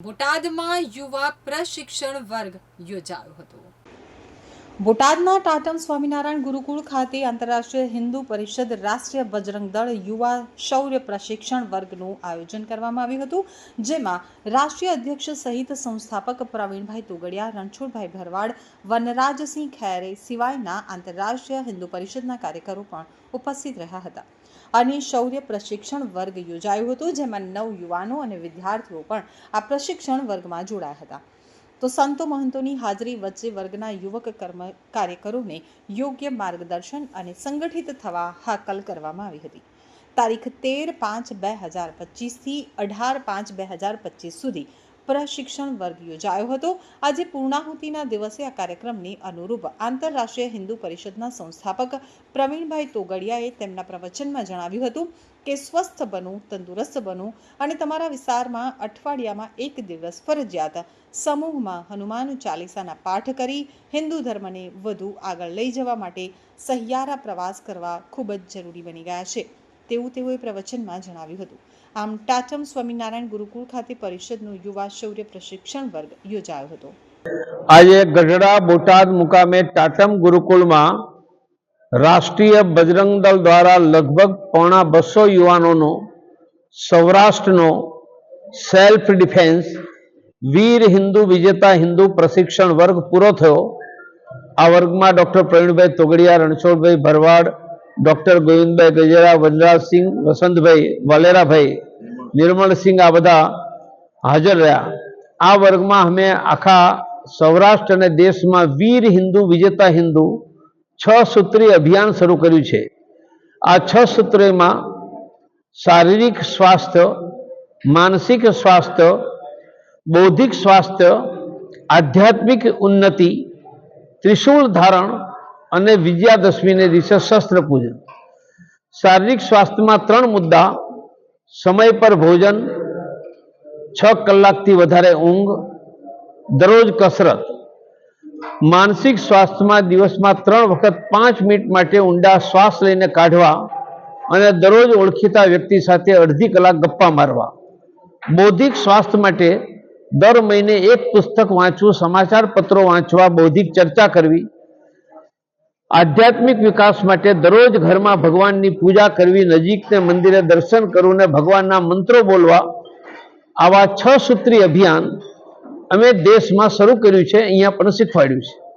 બોટાદમાં યુવા પ્રશિક્ષણ વર્ગ યોજાયો હતો. બોટાદના ટાટમ સ્વામિનારાયણ ગુરુકુળ ખાતે આંતરરાષ્ટ્રીય હિન્દુ પરિષદ રાષ્ટ્રીય બજરંગ દળ યુવા શૌર્ય પ્રશિક્ષણ વર્ગનું આયોજન કરવામાં આવ્યું હતું, જેમાં રાષ્ટ્રીય અધ્યક્ષ સહિત સંસ્થાપક પ્રવીણભાઈ તોગડિયા, રણછોડભાઈ ભરવાડ, વનરાજસિંહ ખેરે સિવાયના આંતરરાષ્ટ્રીય હિન્દુ પરિષદના કાર્યકરો પણ ઉપસ્થિત રહ્યા હતા. અને શૌર્ય પ્રશિક્ષણ વર્ગ યોજાયો હતો, જેમાં નવ યુવાનો અને વિદ્યાર્થીઓ પણ આ પ્રશિક્ષણ વર્ગમાં જોડાયા હતા. તો સંતો મહંતોની હાજરી વચ્ચે વર્ગના યુવક કર્મ કાર્યકરોને યોગ્ય માર્ગદર્શન અને સંગઠિત થવા હાકલ કરવામાં આવી હતી. તારીખ તેર પાંચ બે હજાર પચીસથી અઢાર પાંચ બે હજાર પચીસ સુધી પ્રશિક્ષણ વર્ગ યોજાયો હતો. આજે પૂર્ણાહુતિના દિવસે આ કાર્યક્રમની અનુરૂપ આંતરરાષ્ટ્રીય હિન્દુ પરિષદના સંસ્થાપક પ્રવીણભાઈ તોગડિયાએ તેમના પ્રવચનમાં જણાવ્યું હતું કે, સ્વસ્થ બનો, તંદુરસ્ત બનો અને તમારા વિસ્તારમાં અઠવાડિયામાં એક દિવસ ફરજિયાત સમૂહમાં હનુમાન ચાલીસાના પાઠ કરી હિન્દુ ધર્મને વધુ આગળ લઈ જવા માટે સહિયારા પ્રવાસ કરવા ખૂબ જ જરૂરી બની ગયા છે. તેવું તેઓએ પ્રવચનમાં જણાવ્યું હતું. આમ, ટાચમ સ્વામિનારાયણ ગુરુકુળ ખાતે પરિષદનો યુવા શૌર્ય પ્રશિક્ષણ વર્ગ યોજાયો હતો. આજે ગઢડા બોટાદ મુકામે ટાટમ ગુરુકુળમાં રાષ્ટ્રીય બજરંગ દળ દ્વારા લગભગ પોણા બસો યુવાનોનો, સૌરાષ્ટ્રનો સેલ્ફ ડિફેન્સ વીર હિન્દુ, વિજેતા હિન્દુ પ્રશિક્ષણ વર્ગ પૂરો થયો. આ વર્ગમાં ડૉક્ટર પ્રવીણભાઈ તોગડિયા, રણછોડભાઈ ભરવાડ ડૉક્ટર ગોવિંદભાઈ ગજેરા વનરાજસિંહ વસંતભાઈ, વાલેરાભાઈ નિર્મળસિંહ આ બધા હાજર રહ્યા. આ વર્ગમાં અમે આખા સૌરાષ્ટ્ર અને દેશમાં વીર હિન્દુ, વિજેતા હિન્દુ છ સૂત્રીય અભિયાન શરૂ કર્યું છે. આ છ સૂત્રમાં શારીરિક સ્વાસ્થ્ય, માનસિક સ્વાસ્થ્ય, બૌદ્ધિક સ્વાસ્થ્ય, આધ્યાત્મિક ઉન્નતિ, ત્રિશૂળ ધારણ અને વિજયાદશમીને દિવસે શસ્ત્ર પૂજન. શારીરિક સ્વાસ્થ્યમાં ત્રણ મુદ્દા. સમય પર ભોજન, છ કલાકથી વધારે ઊંઘ, દરરોજ કસરત. માનસિક સ્વાસ્થ્યમાં દિવસમાં ત્રણ વખત પાંચ મિનિટ માટે ઊંડા શ્વાસ લઈને કાઢવા અને દરરોજ ઓળખીતા વ્યક્તિ સાથે અડધી કલાક ગપ્પા મારવા. બૌદ્ધિક સ્વાસ્થ્ય માટે દર મહિને એક પુસ્તક વાંચવું સમાચાર પત્રો વાંચવા, બૌદ્ધિક ચર્ચા કરવી આધ્યાત્મિક વિકાસ માટે દરરોજ ઘરમાં ભગવાનની પૂજા કરવી, નજીકને મંદિરે દર્શન કરવું ને ભગવાનના મંત્રો બોલવા, આવા છ સૂત્રી અભિયાન અમે દેશમાં શરૂ કર્યું છે, અહીંયા પણ શીખવાડ્યું છે.